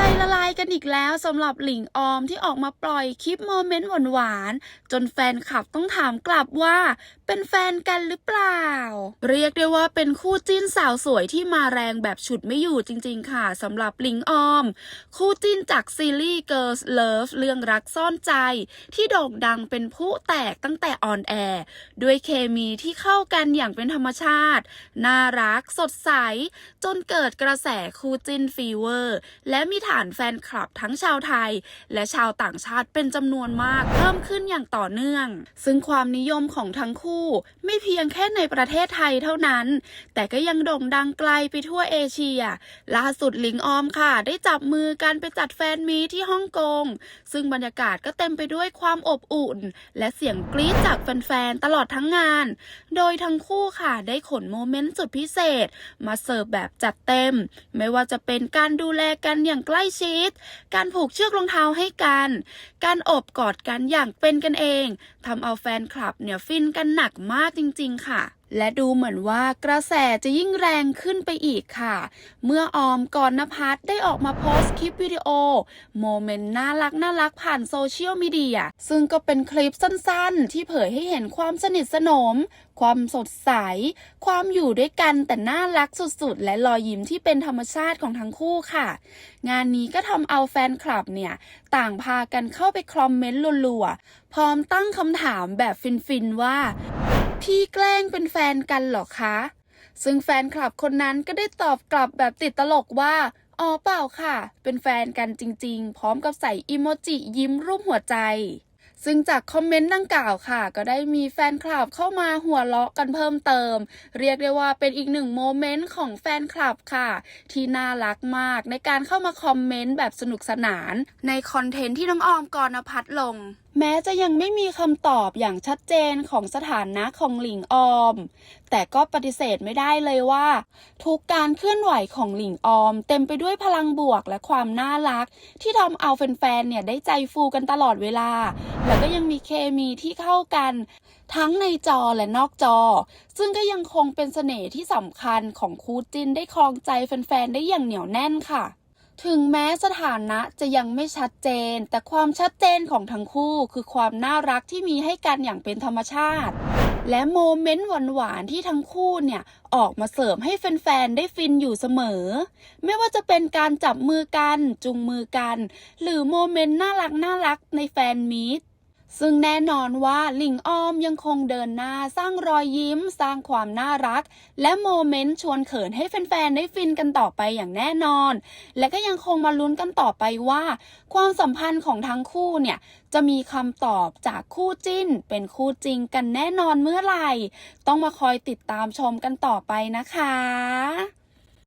ใจละลายกันอีกแล้วสำหรับหลิงออมที่ออกมาปล่อยคลิปโมเมนต์หวานๆจนแฟนคลับต้องถามกลับว่า เป็นแฟนกันหรือเปล่า เรียกได้ว่าเป็นคู่จิ้นสาวสวยที่มาแรงแบบฉุดไม่อยู่จริงๆค่ะสำหรับลิงออม คู่จิ้นจากซีรีส์ Girls Love เรื่องรักซ่อนใจ ที่โด่งดังเป็นผู้แตกตั้งแต่ออนแอร์ด้วยเคมีที่เข้ากันอย่างเป็นธรรมชาติ น่ารักสดใส จนเกิดกระแสคู่จิ้นฟีเวอร์ และมีฐานแฟนคลับทั้งชาวไทย และชาวต่างชาติเป็นจำนวนมากเพิ่มขึ้นอย่างต่อเนื่อง ซึ่งความนิยมของทั้งคู่ไม่เพียงแค่ในประเทศไทยเท่านั้น แต่ก็ยังโด่งดังไกลไปทั่วเอเชีย ล่าสุดหลิงออมค่ะ ได้จับมือกันไปจัดแฟนมีที่ฮ่องกง ซึ่งบรรยากาศก็เต็มไปด้วยความอบอุ่น และเสียงกรี๊ดจากแฟนๆ ตลอดทั้งงาน โดยทั้งคู่ค่ะได้ขนโมเมนต์สุดพิเศษ มาเสิร์ฟแบบจัดเต็ม ไม่ว่าจะเป็นการดูแลกันอย่างใกล้ชิด การผูกเชือกรองเท้าให้กัน การอบกอดกันอย่างเป็นกันเองทำเอาแฟนคลับเนี่ยฟินกันหนักมากจริง ๆ ค่ะ และดูเหมือนว่ากระแสจะยิ่งแรงขึ้นไปอีกค่ะ เมื่อออมกรณพัฒน์ได้ออกมาโพสต์คลิปวิดีโอ โมเมนต์น่ารักน่ารักผ่านโซเชียลมีเดีย ซึ่งก็เป็นคลิปสั้นๆ ที่เผยให้เห็นความสนิทสนม ความสดใส ความอยู่ด้วยกันแต่น่ารักสุดๆ และรอยยิ้มที่เป็นธรรมชาติของทั้งคู่ค่ะ งานนี้ก็ทำเอาแฟนคลับเนี่ย ต่างพากันเข้าไปคอมเมนต์รัวๆพร้อมตั้งคำถามแบบฟินๆว่า พี่แกล้งเป็นแฟนกันเหรอคะ ซึ่งแฟนคลับคนนั้นก็ได้ตอบกลับแบบติดตลกว่า อ๋อเปล่าค่ะ เป็นแฟนกันจริง ๆ พร้อมกับใส่อิโมจิยิ้มรูปหัวใจ ซึ่งจากคอมเมนต์ดังกล่าวค่ะ ก็ได้มีแฟนคลับเข้ามาหัวเราะกันเพิ่มเติม เรียกได้ว่าเป็นอีกหนึ่งโมเมนต์ของแฟนคลับค่ะ ที่น่ารักมากในการเข้ามาคอมเมนต์แบบสนุกสนาน ในคอนเทนต์ที่น้องออมกรณพัฒน์ลงแม้จะยังไม่มีคำตอบอย่างชัดเจนของสถานะของหลิงออม แต่ก็ปฏิเสธไม่ได้เลยว่า ทุกการเคลื่อนไหวของหลิงออม เต็มไปด้วยพลังบวกและความน่ารัก ที่ทำเอาแฟนๆเนี่ยได้ใจฟูกันตลอดเวลา แล้วก็ยังมีเคมีที่เข้ากัน ทั้งในจอและนอกจอ ซึ่งก็ยังคงเป็นเสน่ห์ที่สำคัญของคู่จินได้ครองใจแฟนๆได้อย่างเหนียวแน่นค่ะ ถึงแม้สถานะจะยังไม่ชัดเจน แต่ความชัดเจนของทั้งคู่คือความน่ารักที่มีให้กันอย่างเป็นธรรมชาติ และโมเมนต์หวานๆที่ทั้งคู่เนี่ย ออกมาเสริมให้แฟนๆ ได้ฟินอยู่เสมอ ไม่ว่าจะเป็นการจับมือกัน จุงมือกัน หรือโมเมนต์น่ารักน่ารักในแฟนมีต ซึ่งแน่นอนว่าลิงออมยังคงเดินหน้าสร้างรอยยิ้ม สร้างความน่ารัก และโมเมนต์ชวนเขินให้แฟนๆ ได้ฟินกันต่อไปอย่างแน่นอน และก็ยังคงมาลุ้นกันต่อไปว่า ความสัมพันธ์ของทั้งคู่เนี่ยจะมีคำตอบจากคู่จิ้น เป็นคู่จริงกันแน่นอนเมื่อไหร่ ต้องมาคอยติดตามชมกันต่อไปนะคะ